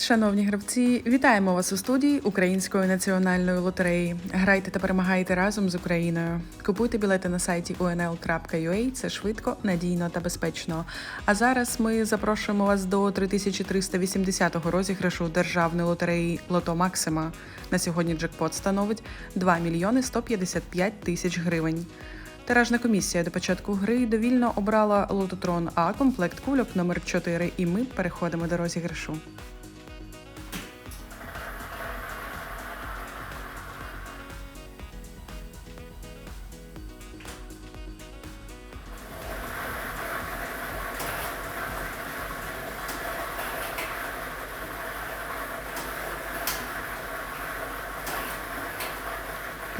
Шановні гравці, вітаємо вас у студії Української національної лотереї. Грайте та перемагайте разом з Україною. Купуйте білети на сайті unl.ua, Це швидко, надійно та безпечно. А зараз ми запрошуємо вас до 3380-го розіграшу державної лотереї Лото Максима. На сьогодні джекпот становить 2 мільйони 155 тисяч гривень. Тиражна комісія до початку гри довільно обрала лототрон А комплект кульок номер 4 і ми переходимо до розіграшу.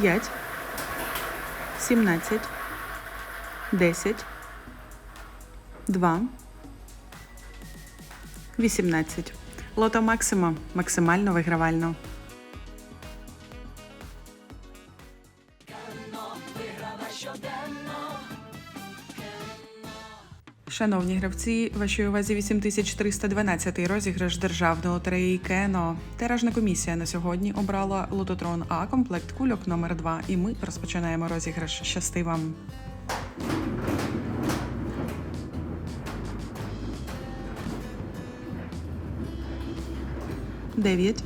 П'ять, сімнадцять, десять, два, вісімнадцять. Лото Максима максимально вигравально. Шановні гравці, вашій увазі 8312 розіграш державної лотереї Кено. Тиражна комісія на сьогодні обрала лототрон А комплект кульок номер 2 І ми розпочинаємо розіграш. Щасти вам! Дев'ять.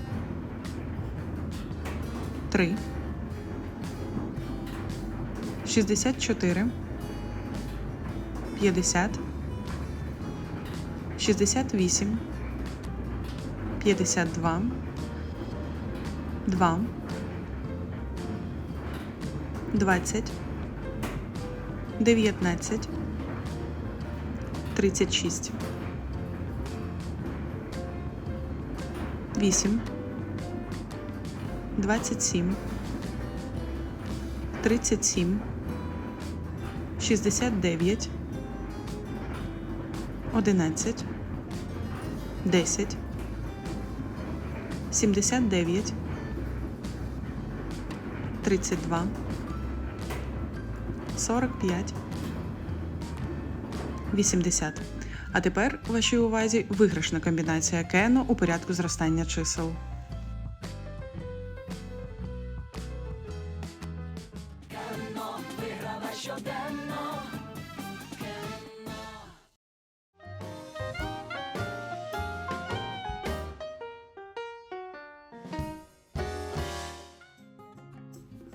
Три. Шістдесят чотири. П'ятдесят. 68, 52, 2, 20, 19, 36, 8, 27, 37, 69, 11, 10, 79, 32, 45, 80. А тепер вашій увазі виграшна комбінація кено у порядку зростання чисел.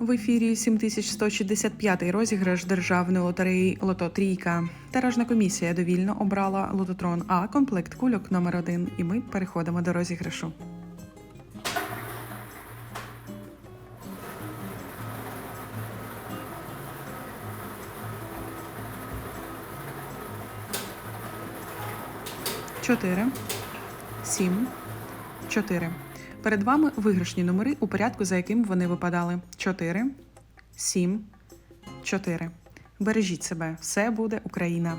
В ефірі 7165 розіграш державної лотереї Лото Трійка. Тиражна комісія довільно обрала лототрон А комплект кульок номер 1 І ми переходимо до розіграшу. Чотири, сім, чотири. Перед вами виграшні номери у порядку, за яким вони випадали: 4, 7, 4. Бережіть себе, все буде Україна.